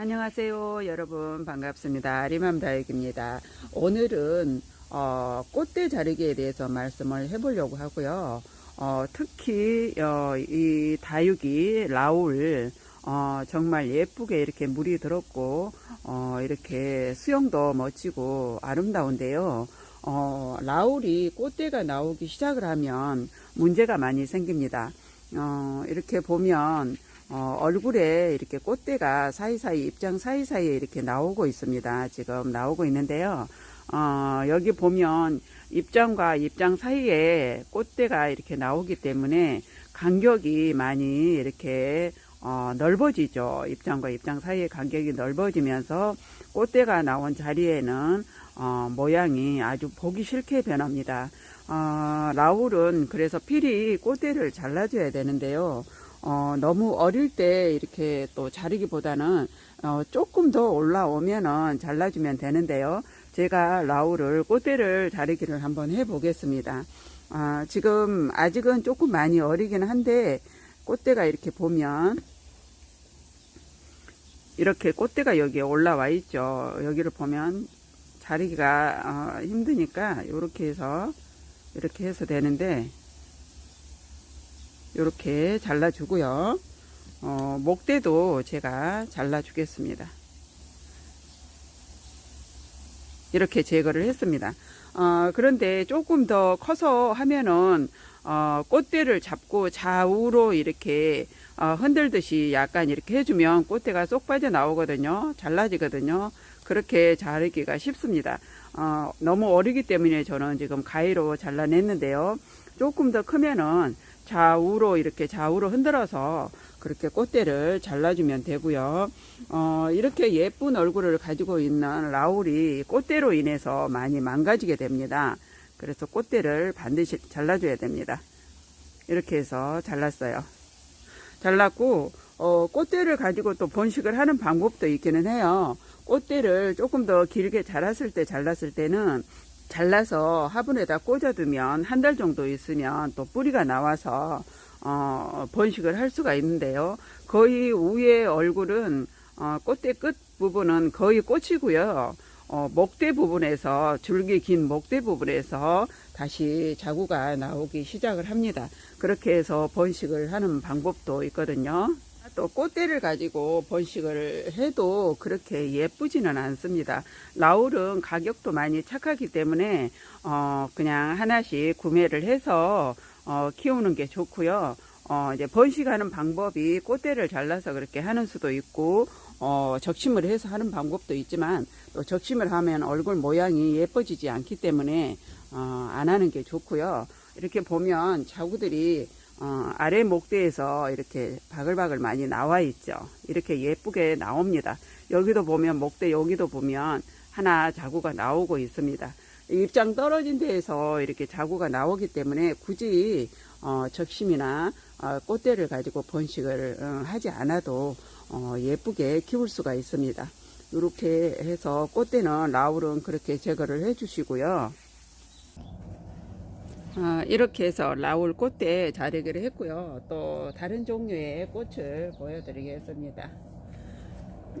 안녕하세요 여러분. 반갑습니다. 리맘다육입니다. 오늘은 어, 꽃대 자르기에 대해서 말씀을 해보려고 하고요. 어, 특히 어, 이 다육이 라울 어, 정말 예쁘게 이렇게 물이 들었고 어, 이렇게 수영도 멋지고 아름다운데요. 어, 라울이 꽃대가 나오기 시작을 하면 문제가 많이 생깁니다. 어, 이렇게 보면 어, 얼굴에 이렇게 꽃대가 사이사이 입장 사이사이에 이렇게 나오고 있습니다. 지금 나오고 있는데요. 어, 여기 보면 입장과 입장 사이에 꽃대가 이렇게 나오기 때문에 간격이 많이 이렇게 어, 넓어지죠. 입장과 입장 사이의 간격이 넓어지면서 꽃대가 나온 자리에는 어, 모양이 아주 보기 싫게 변합니다. 어, 라울은 그래서 필히 꽃대를 잘라줘야 되는데요. 어, 너무 어릴 때 이렇게 또 자르기보다는 어, 조금 더 올라오면은 잘라주면 되는데요. 제가 라울을 꽃대를 자르기를 한번 해보겠습니다. 아, 지금 아직은 조금 많이 어리긴 한데 꽃대가 이렇게 보면 이렇게 꽃대가 여기에 올라와 있죠. 여기를 보면 자르기가 어, 힘드니까 이렇게 해서 이렇게 해서 되는데 이렇게 잘라주고요. 어, 목대도 제가 잘라주겠습니다. 이렇게 제거를 했습니다. 어, 그런데 조금 더 커서 하면은 어, 꽃대를 잡고 좌우로 이렇게 어, 흔들듯이 약간 이렇게 해주면 꽃대가 쏙 빠져 나오거든요. 잘라지거든요. 그렇게 자르기가 쉽습니다. 어, 너무 어리기 때문에 저는 지금 가위로 잘라냈는데요. 조금 더 크면은 좌우로 이렇게 좌우로 흔들어서 그렇게 꽃대를 잘라주면 되고요. 어, 이렇게 예쁜 얼굴을 가지고 있는 라울이 꽃대로 인해서 많이 망가지게 됩니다. 그래서 꽃대를 반드시 잘라줘야 됩니다. 이렇게 해서 잘랐어요. 잘랐고 어, 꽃대를 가지고 또 번식을 하는 방법도 있기는 해요. 꽃대를 조금 더 길게 자랐을 때 잘랐을 때는 잘라서 화분에다 꽂아두면 한 달 정도 있으면 또 뿌리가 나와서 어, 번식을 할 수가 있는데요. 거의 위에 얼굴은 어, 꽃대 끝 부분은 거의 꽃이고요. 어, 목대 부분에서 줄기 긴 목대 부분에서 다시 자구가 나오기 시작을 합니다. 그렇게 해서 번식을 하는 방법도 있거든요. 또 꽃대를 가지고 번식을 해도 그렇게 예쁘지는 않습니다. 라울은 가격도 많이 착하기 때문에 어 그냥 하나씩 구매를 해서 어 키우는 게 좋고요. 어 이제 번식하는 방법이 꽃대를 잘라서 그렇게 하는 수도 있고 어 적심을 해서 하는 방법도 있지만 또 적심을 하면 얼굴 모양이 예뻐지지 않기 때문에 어 안 하는 게 좋고요. 이렇게 보면 자구들이 어, 아래 목대에서 이렇게 바글바글 많이 나와 있죠. 이렇게 예쁘게 나옵니다. 여기도 보면 목대 여기도 보면 하나 자구가 나오고 있습니다. 입장 떨어진 데에서 이렇게 자구가 나오기 때문에 굳이 어, 적심이나 어, 꽃대를 가지고 번식을 어, 하지 않아도 어, 예쁘게 키울 수가 있습니다. 이렇게 해서 꽃대는 라울은 그렇게 제거를 해주시고요. 아, 이렇게 해서 라울 꽃대 자르기를 했고요. 또 다른 종류의 꽃을 보여드리겠습니다.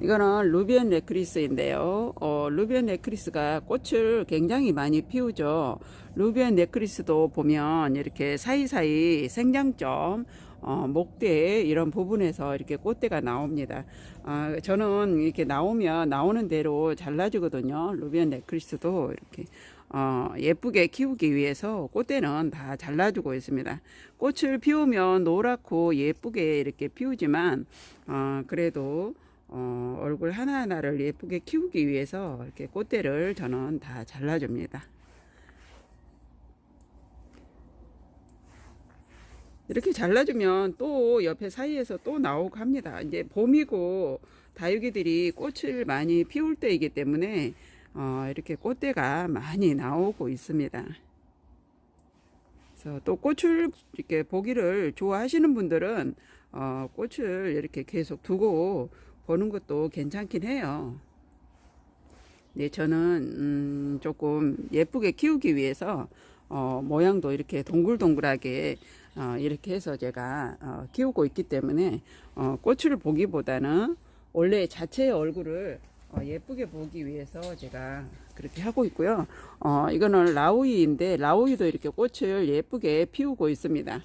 이거는 루비언 네크리스인데요. 어, 루비언 네크리스가 꽃을 굉장히 많이 피우죠. 루비언 네크리스도 보면 이렇게 사이사이 생장점, 어, 목대 이런 부분에서 이렇게 꽃대가 나옵니다. 아, 저는 이렇게 나오면 나오는 대로 잘라주거든요. 루비언 네크리스도 이렇게 어, 예쁘게 키우기 위해서 꽃대는 다 잘라주고 있습니다. 꽃을 피우면 노랗고 예쁘게 이렇게 피우지만 어, 그래도 어, 얼굴 하나하나를 예쁘게 키우기 위해서 이렇게 꽃대를 저는 다 잘라줍니다. 이렇게 잘라주면 또 옆에 사이에서 또 나오고 합니다. 이제 봄이고 다육이들이 꽃을 많이 피울 때이기 때문에 어, 이렇게 꽃대가 많이 나오고 있습니다. 그래서 또 꽃을 이렇게 보기를 좋아하시는 분들은 어, 꽃을 이렇게 계속 두고 보는 것도 괜찮긴 해요. 네, 저는 음, 조금 예쁘게 키우기 위해서 어, 모양도 이렇게 동글동글하게 어, 이렇게 해서 제가 어, 키우고 있기 때문에 어, 꽃을 보기보다는 원래 자체의 얼굴을 어, 예쁘게 보기 위해서 제가 그렇게 하고 있고요. 어, 이거는 라우이인데 라우이도 이렇게 꽃을 예쁘게 피우고 있습니다.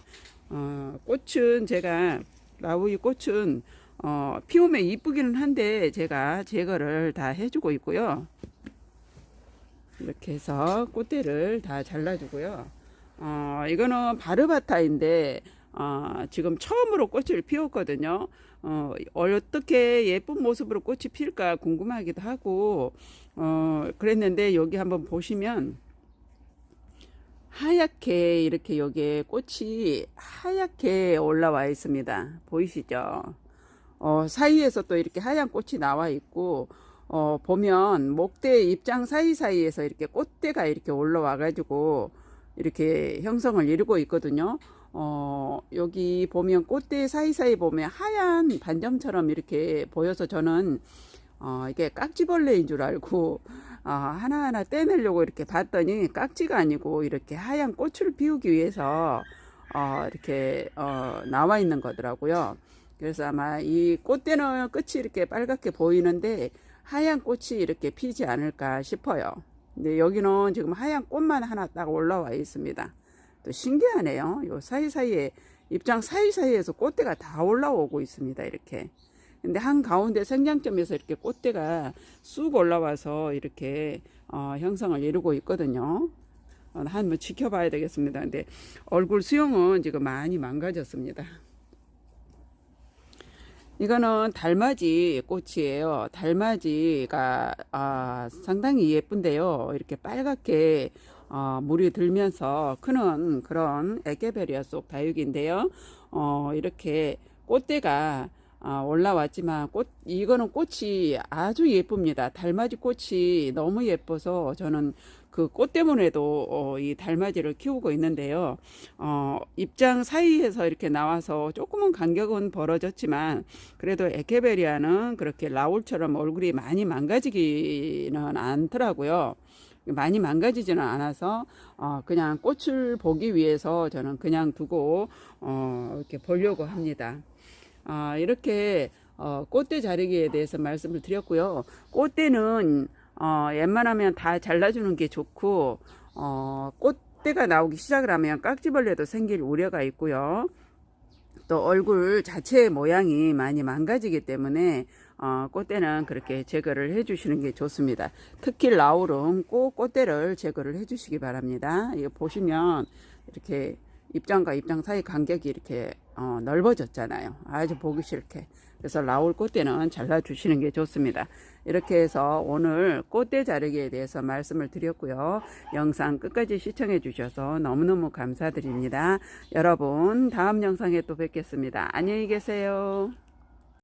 어, 꽃은 제가 라우이 꽃은 어, 피우면 이쁘기는 한데 제가 제거를 다 해주고 있고요. 이렇게 해서 꽃대를 다 잘라주고요. 어, 이거는 바르바타인데 어, 지금 처음으로 꽃을 피웠거든요. 어, 어떻게 예쁜 모습으로 꽃이 필까 궁금하기도 하고 어, 그랬는데 여기 한번 보시면 하얗게 이렇게 여기에 꽃이 하얗게 올라와 있습니다. 보이시죠? 어, 사이에서 또 이렇게 하얀 꽃이 나와 있고 어, 보면 목대 입장 사이사이에서 이렇게 꽃대가 이렇게 올라와 가지고 이렇게 형성을 이루고 있거든요. 어, 여기 보면 꽃대 사이사이 보면 하얀 반점처럼 이렇게 보여서 저는 어, 이게 깍지벌레인 줄 알고 어, 하나하나 떼내려고 이렇게 봤더니 깍지가 아니고 이렇게 하얀 꽃을 피우기 위해서 어, 이렇게 어, 나와 있는 거더라고요. 그래서 아마 이 꽃대는 끝이 이렇게 빨갛게 보이는데 하얀 꽃이 이렇게 피지 않을까 싶어요. 근데 여기는 지금 하얀 꽃만 하나 딱 올라와 있습니다. 또 신기하네요. 요 사이사이에 입장 사이사이에서 꽃대가 다 올라오고 있습니다. 이렇게. 근데 한 가운데 생장점에서 이렇게 꽃대가 쑥 올라와서 이렇게 어, 형성을 이루고 있거든요. 어, 한번 지켜봐야 되겠습니다. 근데 얼굴 수영은 지금 많이 망가졌습니다. 이거는 달맞이 꽃이에요. 달맞이가 아, 상당히 예쁜데요. 이렇게 빨갛게 어, 물이 들면서 크는 그런 에케베리아 속 다육인데요. 어, 이렇게 꽃대가 아, 올라왔지만 꽃 이거는 꽃이 아주 예쁩니다. 달맞이 꽃이 너무 예뻐서 저는 그 꽃 때문에도 어, 이 달맞이를 키우고 있는데요. 어, 입장 사이에서 이렇게 나와서 조금은 간격은 벌어졌지만 그래도 에케베리아는 그렇게 라울처럼 얼굴이 많이 망가지기는 않더라고요. 많이 망가지지는 않아서 어, 그냥 꽃을 보기 위해서 저는 그냥 두고 어, 이렇게 보려고 합니다. 아, 이렇게 어, 꽃대 자르기에 대해서 말씀을 드렸고요. 꽃대는 어, 웬만하면 다 잘라주는 게 좋고 어, 꽃대가 나오기 시작을 하면 깍지벌레도 생길 우려가 있고요. 또 얼굴 자체의 모양이 많이 망가지기 때문에 어, 꽃대는 그렇게 제거를 해주시는 게 좋습니다. 특히 라울은 꼭 꽃대를 제거를 해주시기 바랍니다. 이거 보시면 이렇게 입장과 입장 사이 간격이 이렇게 어, 넓어졌잖아요. 아주 보기 싫게. 그래서 라울 꽃대는 잘라주시는 게 좋습니다. 이렇게 해서 오늘 꽃대 자르기에 대해서 말씀을 드렸고요. 영상 끝까지 시청해 주셔서 너무너무 감사드립니다. 여러분 다음 영상에 또 뵙겠습니다. 안녕히 계세요.